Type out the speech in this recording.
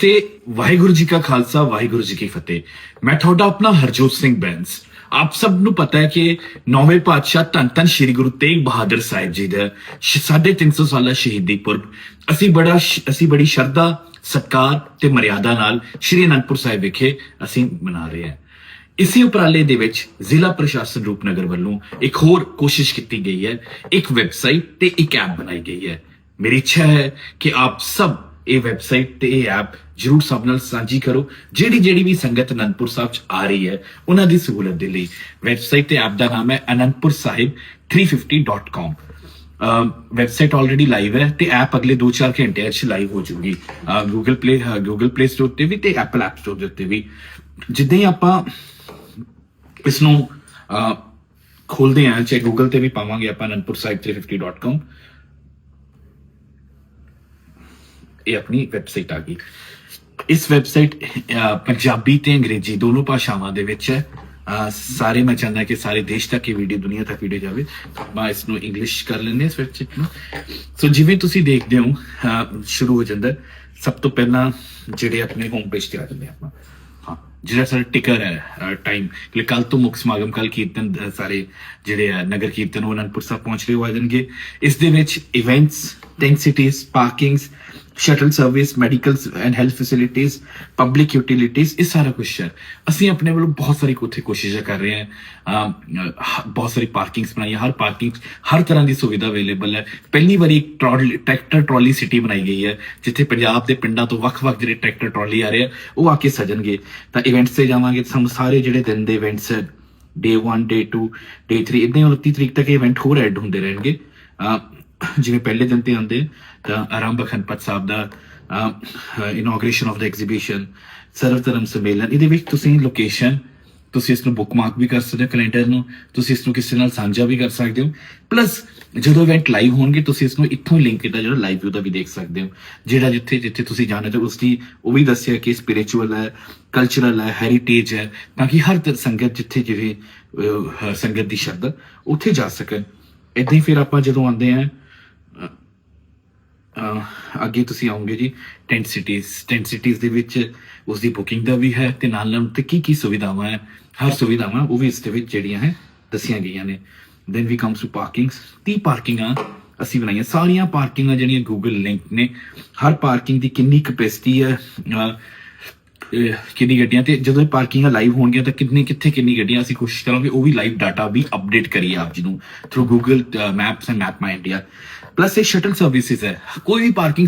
ਤੇ ਵਾਹਿਗੁਰੂ ਜੀ ਕਾ ਖਾਲਸਾ, ਵਾਹਿਗੁਰੂ ਜੀ ਕੀ ਫਤਿਹ। ਮੈਂ ਤੁਹਾਡਾ ਆਪਣਾ ਹਰਜੋਤ ਸਿੰਘ ਬੈਂਸ। ਆਪ ਸਭ ਨੂੰ ਪਤਾ ਹੈ ਕਿ ਨੌਵੇਂ ਪਾਤਸ਼ਾਹ ਧੰਨ ਧੰਨ ਸ੍ਰੀ ਗੁਰੂ ਤੇਗ ਬਹਾਦਰ ਸਾਹਿਬ ਜੀ ਦਾ ਸ਼- ਸਾਢੇ 350 ਸਾਲਾ ਸ਼ਹੀਦੀ ਪੁਰਬ। ਅਸੀਂ ਬੜਾ ਅਸੀਂ ਬੜੀ ਸ਼ਰਧਾ, ਸਤਕਾਰ ਤੇ ਮਰਿਆਦਾ ਨਾਲ ਸ੍ਰੀ ਅਨੰਦਪੁਰ ਸਾਹਿਬ ਵਿਖੇ ਅਸੀਂ ਮਨਾ ਰਹੇ ਹਾਂ। ਇਸੇ ਉਪਰਾਲੇ ਦੇ ਵਿੱਚ ਜ਼ਿਲ੍ਹਾ ਪ੍ਰਸ਼ਾਸਨ ਰੂਪਨਗਰ ਵੱਲੋਂ ਇੱਕ ਹੋਰ ਕੋਸ਼ਿਸ਼ ਕੀਤੀ ਗਈ ਹੈ। ਇੱਕ ਵੈਬਸਾਈਟ ਤੇ ਇੱਕ ਐਪ ਬਣਾਈ ਗਈ ਹੈ। ਮੇਰੀ ਇੱਛਾ ਹੈ ਕਿ ਆਪ ਸਭ ਇਹ ਵੈਬਸਾਈਟ ਤੇ ਇਹ ਐਪ ਜਰੂਰ ਸਭ ਨਾਲ ਸਾਂਝੀ ਕਰੋ, ਜਿਹੜੀ ਜਿਹੜੀ ਵੀ ਸੰਗਤ ਅਨੰਦਪੁਰ ਸਾਹਿਬ ਚ ਆ ਰਹੀ ਹੈ, ਉਹਨਾਂ ਦੀ ਸਹੂਲਤ ਦੇ ਲਈ। ਵੈਬਸਾਈਟ ਤੇ ਐਪ ਦਾ ਨਾਮ ਹੈ anandpursahib350.com ਵੈਬਸਾਈਟ ਆਲਰੇਡੀ ਲਾਈਵ ਹੈ ਤੇ ਐਪ ਅਗਲੇ 2-4 ਘੰਟੇ ਵਿੱਚ ਲਾਈਵ ਹੋ ਜਾਊਗੀ Google Play Google Play Store ਤੇ ਵੀ ਤੇ Apple App Store ਦੇ ਵੀ। ਜਿੱਦਾਂ ਹੀ ਆਪਾਂ ਇਸ ਨੂੰ ਖੋਲਦੇ ਆਂ ਚਾਹੇ Google ਤੇ ਵੀ ਪਾਵਾਂਗੇ ਆਪਾਂ anandpursahib350.com ਇਹ ਆਪਣੀ ਵੈਬਸਾਈਟ ਆ ਗਈ। ਇਸ ਵੈਬਸਾਈਟ ਪੰਜਾਬੀ ਤੇ ਅੰਗਰੇਜ਼ੀ ਦੋਨੋਂ ਭਾਸ਼ਾਵਾਂ ਦੇ ਵਿੱਚ ਹੈ ਸਾਰੇ ਮੈਂ ਚਾਹੁੰਦਾ ਕਿ ਸਾਰੇ ਦੇਸ਼ ਤੱਕ ਇਹ ਵੀਡੀਓ ਦੁਨੀਆ ਤੱਕ ਵੀਡੀਓ ਜਾਵੇ। ਮੈਂ ਇਸ ਨੂੰ ਇੰਗਲਿਸ਼ ਕਰ ਲੈਂਦੇ ਹਾਂ ਇਸ ਵੈਬਸਾਈਟ ਨੂੰ ਸੋ ਜਿਵੇਂ ਤੁਸੀਂ ਦੇਖਦੇ ਹੋ ਸ਼ੁਰੂ ਹੋ ਜਾਂਦਾ। ਸਭ ਤੋਂ ਪਹਿਲਾਂ ਜਿਹੜੇ ਆਪਣੇ ਹੋਮ ਪੇਜ ਤੇ ਆ ਜਾਂਦੇ ਆਪਾਂ। ਹਾਂ, ਜਿਹੜਾ ਸਾਡਾ ਟਿਕਰ ਹੈ ਟਾਈਮ ਕਿ ਕੱਲ ਤੋਂ ਮੁੱਖ ਸਮਾਗਮ ਕੱਲ ਕੀਰਤਨ ਸਾਰੇ ਜਿਹੜੇ ਆ, ਨਗਰ ਕੀਰਤਨ, ਉਹ ਅਨੰਦਪੁਰ ਸਾਹਿਬ ਪਹੁੰਚ ਰਹੇ ਹੋ ਆ ਜਾਣਗੇ। ਇਸ ਦੇ ਵਿੱਚ events densities parkings shuttle service medical and health facilities public utilities ਇਹ ਸਾਰਾ ਕੁਝ ਹੈ ਅਸੀਂ ਆਪਣੇ ਵੱਲੋਂ ਬਹੁਤ ਸਾਰੀ ਉੱਥੇ ਕੋਸ਼ਿਸ਼ਾਂ ਕਰ ਰਹੇ ਹਾਂ ਬਹੁਤ ਸਾਰੀ ਪਾਰਕਿੰਗਸ ਬਣਾਈ ਹਰ ਪਾਰਕਿੰਗ ਹਰ ਤਰ੍ਹਾਂ ਦੀ ਸੁਵਿਧਾ ਅਵੇਲੇਬਲ ਹੈ ਪਹਿਲੀ ਵਾਰੀ ਇੱਕ ਟਰਾਲੀ ਟਰੈਕਟਰ ਟਰਾਲੀ ਸਿਟੀ ਬਣਾਈ ਗਈ ਹੈ ਜਿੱਥੇ ਪੰਜਾਬ ਦੇ ਪਿੰਡਾਂ ਤੋਂ ਵੱਖ-ਵੱਖ ਜਿਹੜੇ ਟਰੈਕਟਰ ਟਰਾਲੀ ਆ ਰਹੇ ਆ ਉਹ ਆ ਕੇ ਸਜਣਗੇ ਤਾਂ ਇਵੈਂਟਸ ਤੇ ਜਾਵਾਂਗੇ ਸਾਨੂੰ ਸਾਰੇ ਜਿਹੜੇ ਦਿਨ ਦੇ ਇਵੈਂਟਸ ਡੇ 1 ਡੇ 2 ਡੇ 3 ਇਦਾਂ 29 ਤਰੀਕ ਤੱਕ ਇਵੈਂਟ ਹੋਰ ਐਡ ਹੁੰਦੇ ਰਹਿਣਗੇ ਜਿਵੇਂ ਪਹਿਲੇ ਦਿਨ ਤੇ ਆਉਂਦੇ, ਤਾਂ ਆਰੰਭ ਖਨਪਤ ਸਾਹਿਬ ਦਾ ਇਨੋਗ੍ਰੇਸ਼ਨ ਆਫ ਦਾ ਐਗਜ਼ੀਬਿਸ਼ਨ ਸਰਵ ਧਰਮ ਸੰਮੇਲਨ, ਇਹਦੇ ਵਿੱਚ ਤੁਸੀਂ ਲੋਕੇਸ਼ਨ ਤੁਸੀਂ ਇਸ ਨੂੰ ਬੁੱਕਮਾਰਕ ਵੀ ਕਰ ਸਕਦੇ ਹੋ ਕੈਲੰਡਰ ਨੂੰ, ਤੁਸੀਂ ਇਸ ਨੂੰ ਕਿਸੇ ਨਾਲ ਸਾਂਝਾ ਵੀ ਕਰ ਸਕਦੇ ਹੋ ਪਲੱਸ ਜਦੋਂ ਇਵੈਂਟ ਲਾਈਵ ਹੋਣਗੇ, ਤੁਸੀਂ ਇਸ ਨੂੰ ਇੱਥੋਂ ਲਿੰਕ ਕੀਤਾ ਜਿਹੜਾ ਲਾਈਵ ਵਿਊ ਦਾ ਵੀ ਦੇਖ ਸਕਦੇ ਹੋ, ਜਿਹੜਾ ਜਿੱਥੇ ਜਿੱਥੇ ਤੁਸੀਂ ਜਾਣਾ ਚਾਹੋ ਉਸ ਦੀ ਉਹ ਵੀ ਦੱਸਿਆ ਕਿ ਸਪਿਰਚੁਅਲ ਹੈ ਕਲਚਰਲ ਹੈ ਹੈਰੀਟੇਜ ਹੈ, ਤਾਂ ਕਿ ਹਰ ਤ- ਸੰਗਤ ਜਿੱਥੇ ਜਿਵੇਂ ਸੰਗਤ ਦੀ ਸ਼ਬਦ ਉੱਥੇ ਜਾ ਸਕਣ। ਇਦਾਂ ਹੀ ਫਿਰ ਆਪਾਂ ਜਦੋਂ ਆਉਂਦੇ ਆ ਅੱਗੇ ਤੁਸੀਂ ਆਉਂਗੇ ਜੀ ਟੈਂਟ ਸਿਟੀਜ਼ ਟੈਂਟ ਸਿਟੀਜ਼ ਦੇ ਵਿੱਚ ਉਸ ਦੀ ਬੁਕਿੰਗ ਦਾ ਵੀ ਹੈ ਤੇ ਨਾਲ ਨਾਲ ਤੇ ਕੀ ਕੀ ਸੁਵਿਧਾਵਾਂ ਹੈ? ਹਰ ਸੁਵਿਧਾਵਾਂ ਉਹ ਵੀ ਇਸ ਦੇ ਵਿੱਚ ਜਿਹੜੀਆਂ ਹੈ, ਦੱਸੀਆਂ ਗਈਆਂ ਨੇ। Then we comes to parkings 30 ਪਾਰਕਿੰਗਾਂ ਅਸੀਂ ਬਣਾਈਆਂ। ਸਾਰੀਆਂ ਪਾਰਕਿੰਗਾਂ ਜਿਹੜੀਆਂ ਗੂਗਲ ਲਿੰਕ ਨੇ, ਹਰ ਪਾਰਕਿੰਗ ਦੀ ਕਿੰਨੀ ਕਪੈਸਿਟੀ ਹੈ ਕਿੰਨੀ ਗੱਡੀਆਂ ਤੇ ਜਦੋਂ ਇਹ ਪਾਰਕਿੰਗਾਂ ਲਾਈਵ ਹੋਣਗੀਆਂ ਤਾਂ ਕਿੰਨੇ ਕਿੱਥੇ ਕਿੰਨੀ ਗੱਡੀਆਂ ਅਸੀਂ ਕੋਸ਼ਿਸ਼ ਕਰਾਂਗੇ ਉਹ ਵੀ ਲਾਈਵ ਡਾਟਾ ਵੀ ਅਪਡੇਟ ਕਰੀਏ ਆਪ ਜੀ ਨੂੰ through Google Maps and Map My India plus ਇਹ ਸ਼ਟਲ ਸਰਵਿਸਿਜ਼ ਹੈ। ਕੋਈ ਵੀ ਪਾਰਕਿੰਗ